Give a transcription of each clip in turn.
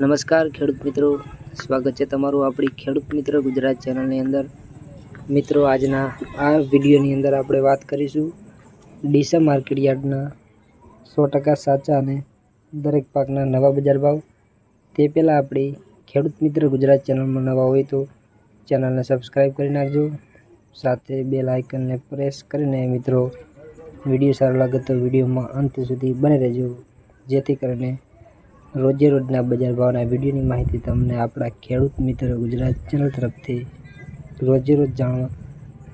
નમસ્કાર ખેડૂત મિત્રો. સ્વાગત છે તમારું આપણી ખેડૂત મિત્ર ગુજરાત ચેનલની અંદર. મિત્રો, આજના આ વિડીયોની અંદર આપણે વાત કરીશું ડીસા માર્કેટ યાર્ડના સો ટકા સાચા અને દરેક પાકના નવા બજાર ભાવ. તે પહેલાં આપણી ખેડૂત મિત્ર ગુજરાત ચેનલમાં નવા હોય તો ચેનલને સબસ્ક્રાઈબ કરી નાખજો. સાથે બે લાઇકનને પ્રેસ કરીને મિત્રો, વીડિયો સારો લાગે તો વિડીયોમાં અંત સુધી બને રહેજો. જેથી કરીને રોજે રોજના બજાર ભાવના વિડીયોની માહિતી તમને આપણા ખેડૂત મિત્ર ગુજરાત ચેનલ તરફથી રોજે રોજ જાણવા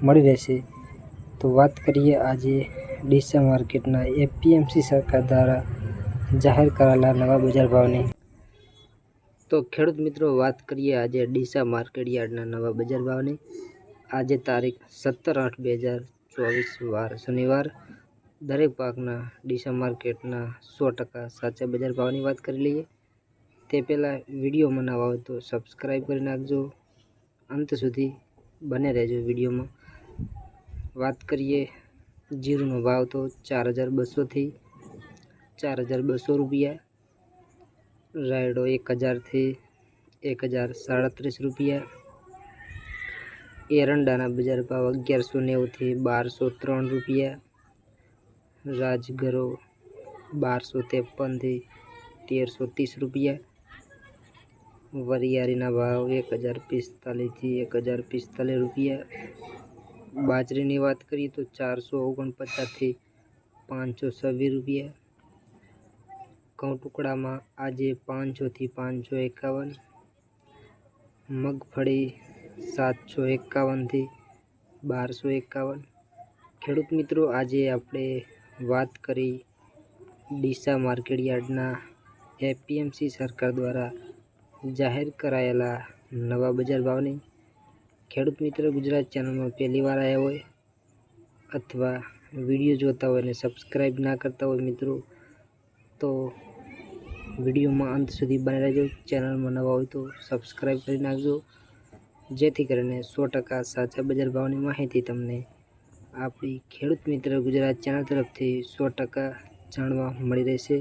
મળી રહેશે. તો વાત કરીએ આજે ડીસા માર્કેટના એપીએમસી સરકાર દ્વારા જાહેર કરાયેલા નવા બજાર ભાવની. તો ખેડૂત મિત્રો, વાત કરીએ આજે ડીસા માર્કેટ યાર્ડના નવા બજાર ભાવની. આજે તારીખ સત્તર આઠ બે હજાર ચોવીસ વાર શનિવાર. દરેક પાકના ડીસા માર્કેટના સો ટકા સાચા બજાર ભાવની વાત કરી લઈએ, તે પહેલાં વિડીયોમાં નવા હોય તો સબસ્ક્રાઈબ કરી નાખજો. અંત સુધી બને રહેજો વિડીયોમાં. વાત કરીએ જીરુનો ભાવ તો ચાર હજાર બસોથી ચાર હજાર બસો રૂપિયા, રાયડો એક હજારથી એક હજાર સાડત્રીસ રૂપિયા, એરંડાના બજાર ભાવ અગિયારસો નેવુંથી બારસો ત્રણ રૂપિયા રાજગરો બારસો ત્રેપનથી તેરસો ત્રીસ રૂપિયા. વરિયાળીના ભાવ એક હજાર પિસ્તાલીસથી એક હજાર પિસ્તાલીસ રૂપિયા. બાજરીની વાત કરીએ તો ચારસો ઓગણપચાસથી પાંચસો છવ્વીસ રૂપિયા. ઘઉં ટુકડામાં આજે પાંચસોથી પાંચસો એકાવન. મગફળી સાતસો એકાવનથી બારસો એકાવન. ખેડૂત મિત્રો, આજે આપણે વાત કરી. ડીસા માર્કેટ યાર્ડના એપીએમસી સરકાર દ્વારા જાહેર કરાયેલા નવા બજાર ભાવની ખેડૂત મિત્ર ગુજરાત ચેનલમાં પહેલી વાર આવ્યા હોય અથવા વીડિયો જોતા હોય અને સબસ્ક્રાઈબ ના કરતા હોય મિત્રો, તો વિડીયોમાં અંત સુધી બની રહેજો. ચેનલમાં નવા હોય તો સબસ્ક્રાઈબ કરી નાખજો. જેથી કરીને સો ટકા સાચા બજાર ભાવની માહિતી તમને આપણી ખેડૂત મિત્ર ગુજરાત ચેનલ તરફથી સો ટકા જાણવા મળી રહેશે.